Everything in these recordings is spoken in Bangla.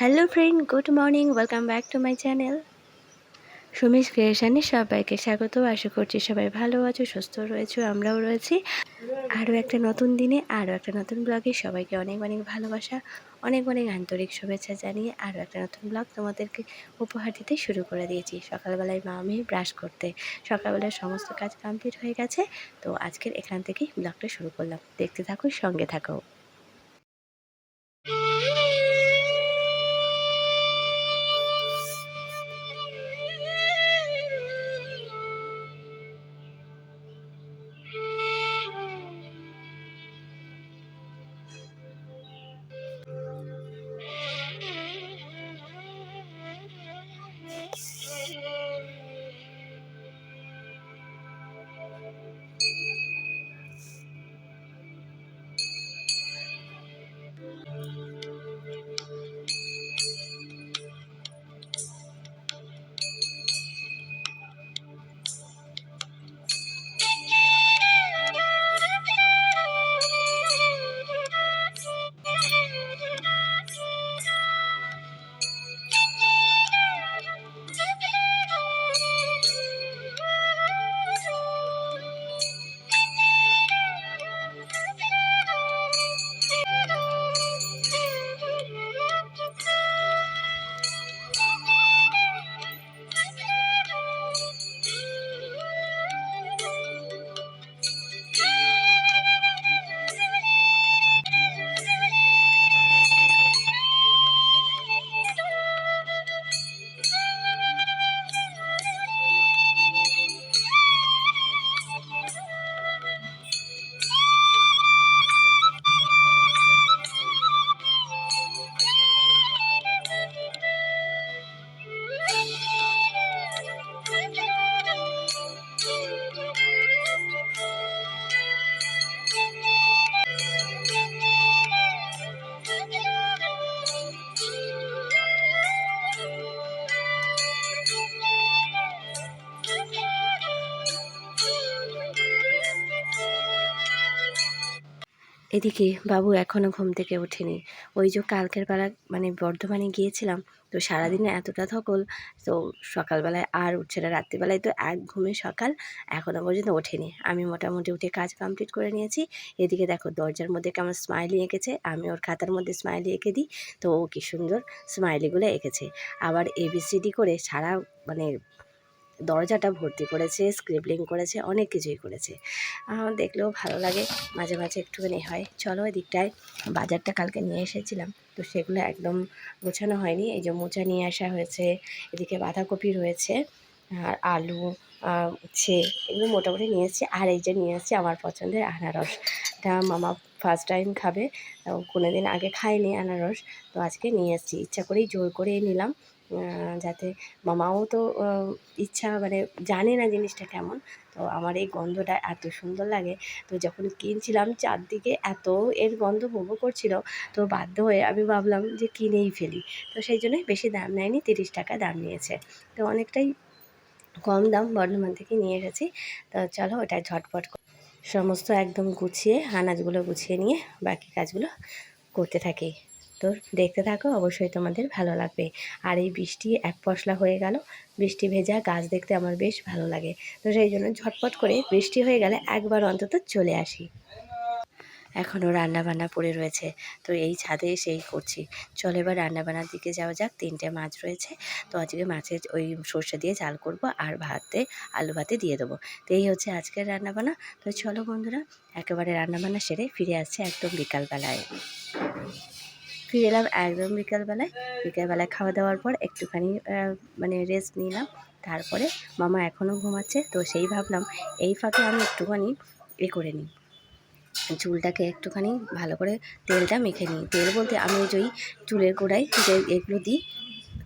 Hello friend good morning welcome back to my channel Sumish ক্রিয়েশনে সবাইকে স্বাগত। আশা করছি সবাই ভালো আছো, সুস্থ রয়েছো, আমরাও রয়েছি। আরও একটা নতুন দিনে, আরও একটা নতুন ব্লগে সবাইকে অনেক অনেক ভালোবাসা, অনেক অনেক আন্তরিক শুভেচ্ছা জানিয়ে আরও একটা নতুন ব্লগ তোমাদেরকে উপহার দিতে শুরু করে দিয়েছি। সকালবেলায় মা আমি ব্রাশ করতে সকালবেলায় সমস্ত কাজ কমপ্লিট হয়ে গেছে। তো আজকের এখান থেকেই ব্লগটা শুরু করলাম। দেখতে থাকো, সঙ্গে থাকো। এদিকে বাবু এখনও ঘুম থেকে ওঠেনি। ওই যে কালকের বেলা মানে বর্ধমানে গিয়েছিলাম, তো সারাদিনে এতটা থকল তো সকালবেলায় আর উঠছে না। রাত্রিবেলায় তো এক ঘুমে সকাল এখনও পর্যন্ত ওঠেনি। আমি মোটামুটি উঠে কাজ কমপ্লিট করে নিয়েছি। এদিকে দেখো দরজার মধ্যে কেমন স্মাইলি এঁকেছে। আমি ওর খাতার মধ্যে স্মাইলি এঁকে দিই, তো ও কী সুন্দর স্মাইলিগুলো এঁকেছে। আবার এবিসিডি করে সারা মানে দরজাটা ভর্তি করেছে স্ক্রিবলিং করেছে, অনেক কিছুই করেছে। দেখলেও ভালো লাগে, মাঝে মাঝে একটুখানি হয়। চলো ওই দিকটায় বাজারটা কালকে নিয়ে এসেছিলাম, তো সেগুলো একদম গোছানো হয়নি। এই যে মোচা নিয়ে আসা হয়েছে, এদিকে বাঁধাকপি রয়েছে, আর আলু উচ্ছে, এগুলো মোটামুটি নিয়ে এসেছি। আর এই যে নিয়ে এসেছি আমার পছন্দের আনারস। এটা মামা ফার্স্ট টাইম খাবে। কোনো দিন আগে খায়নি আনারস। তো আজকে নিয়ে এসেছি ইচ্ছা করেই জোর করে নিলাম। যাতে মামাও তো ইচ্ছা মানে জানে না জিনিসটা কেমন। তো আমার এই গন্ধটা এত সুন্দর লাগে। তো যখন কিনছিলাম চারদিকে এত এর গন্ধ ভোগ করছিল, তো বাধ্য হয়ে আমি ভাবলাম যে কিনেই ফেলি। তো সেই জন্যই বেশি দাম নেয়নি, তিরিশ টাকা দাম নিয়েছে। তো অনেকটাই কম দাম বর্ধমান থেকে নিয়ে এসেছি। তো চলো ওটা ঝটপট সমস্ত একদম গুছিয়ে, আনাজগুলো গুছিয়ে নিয়ে বাকি কাজগুলো করতে থাকি। তো দেখতে থাকো, অবশ্যই তোমাদের ভালো লাগবে। আর এই বৃষ্টি এক পশলা হয়ে গেল। বৃষ্টি ভেজা গাছ দেখতে আমার বেশ ভালো লাগে। তো সেই জন্য ঝটপট করে বৃষ্টি হয়ে গেলে একবার অন্তত চলে আসি। এখনও রান্নাবান্না পড়ে রয়েছে। তো এই ছাদে সেই করছি। চলো এবার রান্নাবান্নার দিকে যাওয়া যাক। তিনটে মাছ রয়েছে। তো আজকে মাছের ওই সর্ষে দিয়ে চাল করব আর ভাতে আলু ভাতে দিয়ে দেবো। তো এই হচ্ছে আজকের রান্নাবান্না। তো চলো বন্ধুরা, একেবারে রান্নাবান্না সেরে ফিরে আসছে একদম বিকালবেলায়। ফিরে এলাম একদম বিকালবেলায়। বিকালবেলায় খাওয়া দাওয়ার পর একটুখানি মানে রেস্ট নিলাম। তারপরে মামা এখনও ঘুমাচ্ছে। তো সেই ভাবলাম, এই ফাঁকে আমি একটুখানি এ করে নিই। চুলটাকে একটুখানি ভালো করে তেলটা মেখে নিই। তেল বলতে আমি যেই চুলের গোড়ায় যে এগুলো দিই,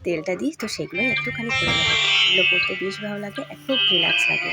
তেলটা দিই, তো সেগুলো একটুখানি করে এগুলো করতে বেশ ভালো লাগে একটু রিল্যাক্স লাগে।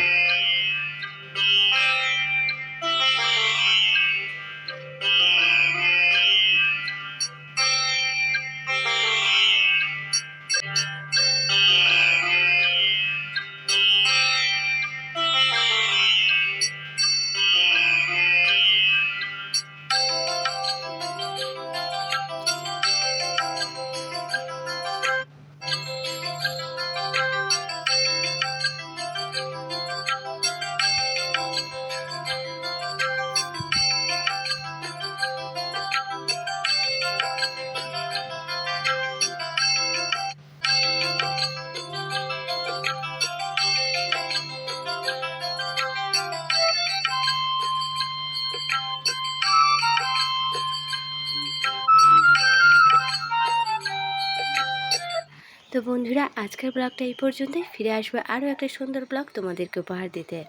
তো বন্ধুরা, আজকের ব্লগটা এই পর্যন্তই। ফিরে আসবে আরও একটা সুন্দর ব্লগ তোমাদেরকে উপহার দিতে।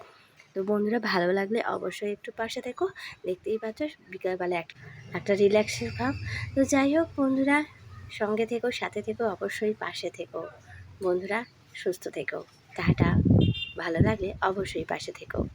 তো বন্ধুরা, ভালো লাগলে অবশ্যই একটু পাশে থেকো। দেখতেই পাচ্ছ, বিকালবেলা এক একটা রিল্যাক্সের ভাব। তো যাই হোক বন্ধুরা, সঙ্গে থেকো, সাথে থেকো, অবশ্যই পাশে থেকো। বন্ধুরা, সুস্থ থেকো। টাটা। ভালো লাগলে অবশ্যই পাশে থেকো।